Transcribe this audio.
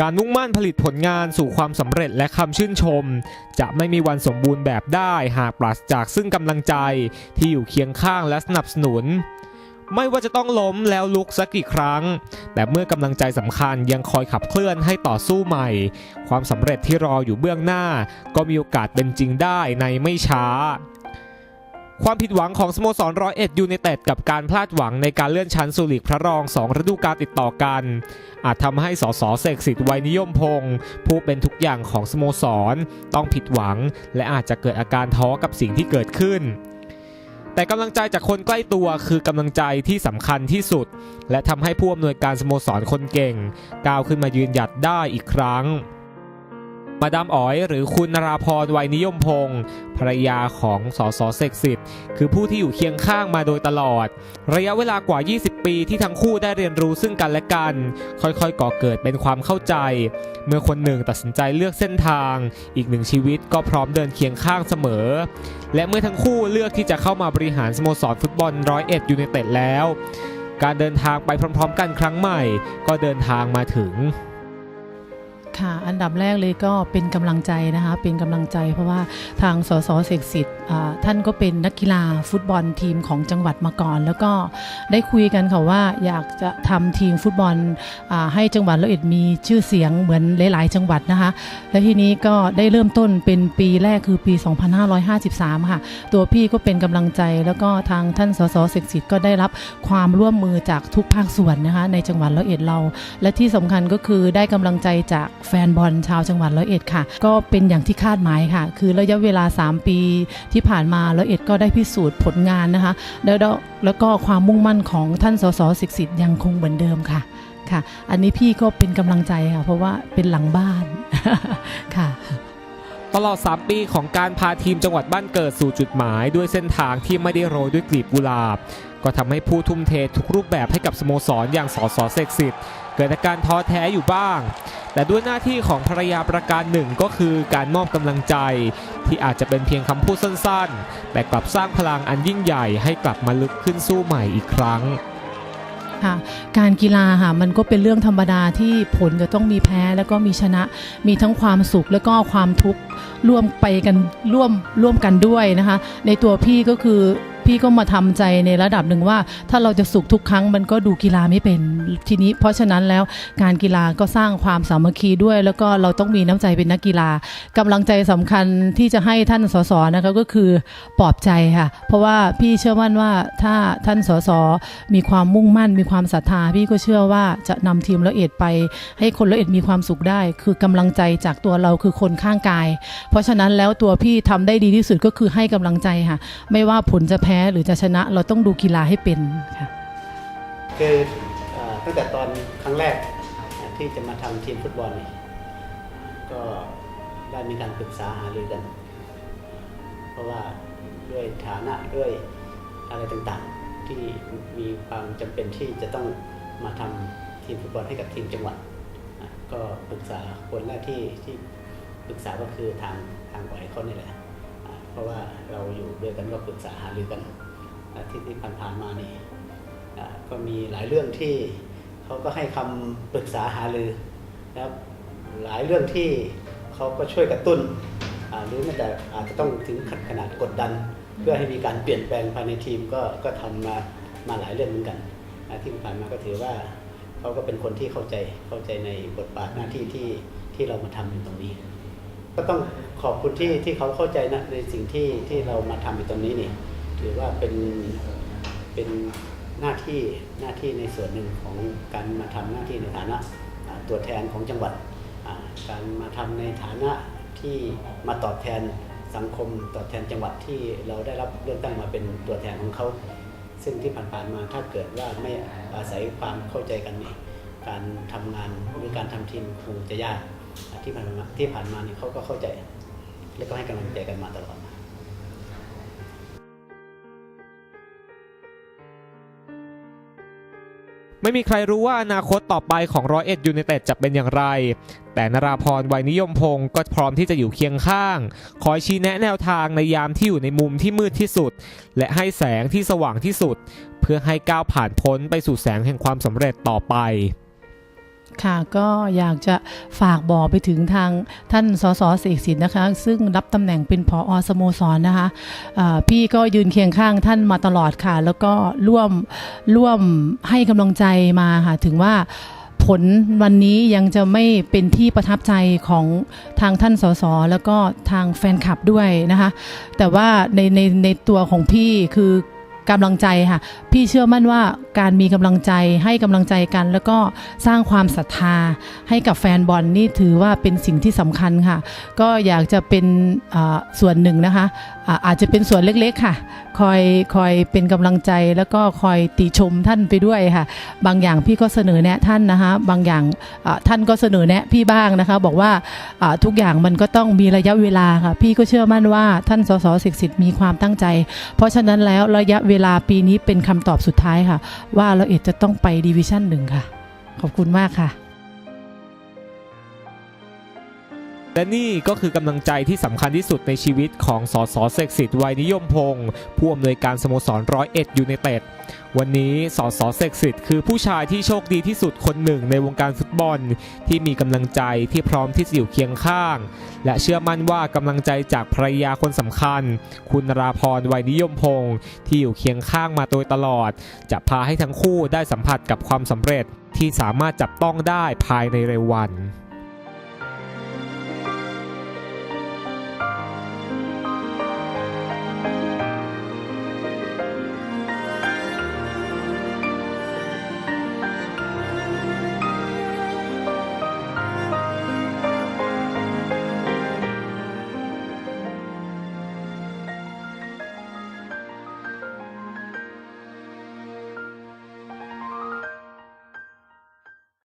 การมุ่งมั่นผลิตผลงานสู่ความสำเร็จและคำชื่นชม จะไม่มีวันสมบูรณ์แบบได้หากปราศจากซึ่งกำลังใจที่อยู่เคียงข้างและสนับสนุน ไม่ว่าจะต้องล้มแล้วลุกสักกี่ครั้ง แต่เมื่อกำลังใจสำคัญยังคอยขับเคลื่อนให้ต่อสู้ใหม่ ความสำเร็จที่รออยู่เบื้องหน้า ก็มีโอกาสเป็นจริงได้ในไม่ช้า ความผิดหวังของสโมสรร้อยเอ็ดยูไนเต็ดกับการพลาดหวังในการเลื่อนชั้นสู่ลีกพระรองสองฤดูกาลติดต่อกัน อาจทำให้สสเสกสิทธิ์ไวยนิยมพงศ์ผู้เป็นทุกอย่างของสโมสร ต้องผิดหวัง และอาจจะเกิดอาการท้อกับสิ่งที่เกิดขึ้น แต่กำลังใจจากคนใกล้ตัวคือกำลังใจที่สำคัญที่สุด และทำให้ผู้อำนวยการสโมสรคนเก่ง ก้าวขึ้นมายืนหยัดได้อีกครั้ง มาดามอ๋อยหรือคุณนราพรวัยนิยมพงศ์ภรรยาของสสเสกสิทธิ์คือผู้ที่อยู่เคียงข้างมาโดยตลอด ระยะเวลากว่า 20 ปีที่ทั้งคู่ได้เรียนรู้ซึ่งกันและกัน ค่อยๆก่อเกิดเป็นความเข้าใจ เมื่อคนหนึ่งตัดสินใจเลือกเส้นทาง อีกหนึ่งชีวิตก็พร้อมเดินเคียงข้างเสมอ และเมื่อทั้งคู่เลือกที่จะเข้ามาบริหารสโมสรฟุตบอลร้อยเอ็ดยูไนเต็ดแล้ว การเดินทางไปพร้อม ๆ กันครั้งใหม่ ก็เดินทางมาถึง ค่ะ อันดับแรกเลยก็เป็นกำลังใจนะคะ เป็นกำลังใจเพราะว่าทางสสเสกสิทธิ์ท่านก็เป็นนักกีฬาฟุตบอลทีมของจังหวัดมาก่อน แล้วก็ได้คุยกันค่ะว่าอยากจะทำทีมฟุตบอลให้จังหวัดละเอ็ดมีชื่อเสียงเหมือนหลาย ๆ จังหวัดนะคะ และทีนี้ก็ได้เริ่มต้นเป็นปีแรกคือปี 2553 ค่ะ ตัวพี่ก็เป็นกำลังใจแล้วก็ทางท่านสสเสกสิทธิ์ก็ได้รับความร่วมมือจากทุกภาคส่วนนะคะในจังหวัดละเอ็ดเรา และที่สำคัญก็คือได้กำลังใจจากแฟนบอลชาวจังหวัดร้อยเอ็ดค่ะ ก็เป็นอย่างที่คาดหมายค่ะ คือระยะเวลา 3 ปีที่ผ่านมาร้อยเอ็ดก็ได้พิสูจน์ผลงานนะคะ แล้วแล้วก็ความมุ่งมั่นของท่านสสสิกสิทธิ์ยังคงเหมือนเดิมค่ะค่ะ อันนี้พี่ก็เป็นกำลังใจค่ะ เพราะว่าเป็นหลังบ้านค่ะตลอด 3 ปีของการพาทีมจังหวัดบ้านเกิดสู่จุดหมายด้วยเส้นทางที่ไม่ได้โรยด้วยกลีบกุหลาบ ก็ทำให้ผู้ทุ่มเททุกรูปแบบให้กับสโมสรอย่างสสเสกสิทธิ์เกิดอาการท้อแท้อยู่บ้าง แต่ด้วยหน้าที่ของภรรยาประการหนึ่งก็คือการมอบกำลังใจ ที่อาจจะเป็นเพียงคำพูดสั้นๆ แต่กลับสร้างพลังอันยิ่งใหญ่ให้กลับมาลุกขึ้นสู้ใหม่อีกครั้งค่ะการกีฬาค่ะมันก็เป็นเรื่องธรรมดาที่ผลจะต้องมีแพ้แล้วก็มีชนะมีทั้งความสุขแล้วก็ความทุกข์ร่วมไปกันร่วมร่วมกันด้วยนะคะ ในตัวพี่ก็คือ พี่ก็มาทำใจในระดับหนึ่งว่า ถ้าเราจะสุขทุกครั้งมันก็ดูกีฬาไม่เป็นทีนี้ เพราะฉะนั้นแล้วการกีฬาก็สร้างความสามัคคีด้วย แล้วก็เราต้องมีน้ำใจเป็นนักกีฬากำลังใจสำคัญที่จะให้ท่านสสนะคะก็คือปลอบใจค่ะเพราะว่าพี่เชื่อมั่นว่าถ้าท่านสสมีความมุ่งมั่น มีความศรัทธาพี่ก็เชื่อว่าจะนำทีมละเอียดไป ให้คนละเอียดมีความสุขได้ คือกำลังใจจากตัวเราคือคนข้างกาย เพราะฉะนั้นแล้วตัวพี่ทำได้ดีที่สุดก็คือให้กำลังใจค่ะ ไม่ว่าผลจะแพ้หรือจะชนะเราต้องดูกีฬาให้เป็นค่ะคือตั้งแต่ตอนครั้งแรกที่จะมาทำทีมฟุตบอลเนี่ยก็ได้มีการปรึกษาหารือกัน เพราะว่าด้วยฐานะด้วยอะไรต่างๆ ที่มีความจำเป็นที่จะต้องมาทำทีมฟุตบอลให้กับทีมจังหวัด ก็ปรึกษาคนแรกที่ที่ปรึกษาก็คือทางทางไหวเขานี่แหละ เพราะว่าเราอยู่ด้วยกันก็ปรึกษาหารือกันอะที่ที่ผ่านๆมานี่ก็มีหลายเรื่องที่เขาก็ให้คำปรึกษาหารือนะครับหลายเรื่องที่เขาก็ช่วยกระตุ้นหรือแม้แต่อาจจะต้องถึงขนาดกดดัน เพื่อให้มีการเปลี่ยนแปลงภายในทีมก็ก็ทำมามาหลายเรื่องเหมือนกันอาที่ผ่านมาก็ถือว่าเขาก็เป็นคนที่เข้าใจเข้าใจในบทบาทหน้าที่ที่ที่เรามาทำอยู่ตรงนี้ ก็ต้องขอบคุณที่ที่เขาเข้าใจนะในสิ่งที่ที่เรามาทำอยู่ตรงนี้นี่ ถือว่าเป็นเป็นหน้าที่หน้าที่ในส่วนหนึ่งของการมาทำหน้าที่ในฐานะตัวแทนของจังหวัด การมาทำในฐานะที่มาตอบแทนสังคมตอบแทนจังหวัดที่เราได้รับเลือกตั้งมาเป็นตัวแทนของเขา ซึ่งที่ผ่านๆมาถ้าเกิดว่าไม่อาศัยความเข้าใจกันนี่การทำงานหรือการทำทีมคงจะยาก ที่ผ่านมาที่ผ่านมานี่เขาก็เข้าใจ และก็ให้กำลังใจกันมาตลอดไม่มีใครรู้ว่าอนาคตต่อไปของร้อยเอ็ดยูไนเต็ดจะเป็นอย่างไร แต่นราพรวัยนิยมพงศ์ก็พร้อมที่จะอยู่เคียงข้าง คอยชี้แนะแนวทางในยามที่อยู่ในมุมที่มืดที่สุด และให้แสงที่สว่างที่สุด เพื่อให้ก้าวผ่านพ้นไปสู่แสงแห่งความสำเร็จต่อไป ค่ะก็อยากจะฝากบอกไปถึงทางท่านสสเสกสินนะคะ ซึ่งรับตำแหน่งเป็นผอสโมสรนะคะอ่าพี่ก็ยืนเคียงข้างท่านมาตลอดค่ะ แล้วก็ร่วมร่วมให้กำลังใจมาค่ะ ถึงว่าผลวันนี้ยังจะไม่เป็นที่ประทับใจของทางท่านสสแล้วก็ทางแฟนคลับด้วยนะคะ แต่ว่าในในในตัวของพี่คือกำลังใจค่ะ พี่เชื่อมั่นว่า การมีกำลังใจให้กำลังใจกัน แล้วก็สร้างความศรัทธาให้กับแฟนบอลนี่ถือว่าเป็นสิ่งที่สำคัญค่ะ ก็อยากจะเป็นส่วนหนึ่งนะคะอาอาจจะเป็นส่วนเล็กๆค่ะ คอยคอยเป็นกำลังใจแล้วก็คอยติชมท่านไปด้วยค่ะ บางอย่างพี่ก็เสนอแนะท่านนะคะ บางอย่างท่านก็เสนอแนะพี่บ้างนะคะ บอกว่าทุกอย่างมันก็ต้องมีระยะเวลาค่ะ พี่ก็เชื่อมั่นว่าท่านสสสกสิทธิ์มีความตั้งใจ เพราะฉะนั้นแล้วระยะเวลาปีนี้เป็นคำตอบสุดท้ายค่ะว่าเราเอ็ดจะต้องไปดิวิชั่นหนึ่งค่ะ ขอบคุณมากค่ะ และนี่ก็คือกำลังใจที่สำคัญที่สุดในชีวิตของสสเสกสิทธิ์วัยนิยมพงศ์ผู้อำนวยการสโมสรร้อยเอ็ดยูไนเต็ดวันนี้สสเสกสิทธิ์คือผู้ชายที่โชคดีที่สุดคนหนึ่งในวงการฟุตบอล ที่มีกำลังใจที่พร้อมที่จะอยู่เคียงข้าง และเชื่อมั่นว่ากำลังใจจากภรรยาคนสำคัญ คุณราพรวัยนิยมพงศ์ที่อยู่เคียงข้างมาโดยตลอด จะพาให้ทั้งคู่ได้สัมผัสกับความสำเร็จที่สามารถจับต้องได้ภายในเร็ววัน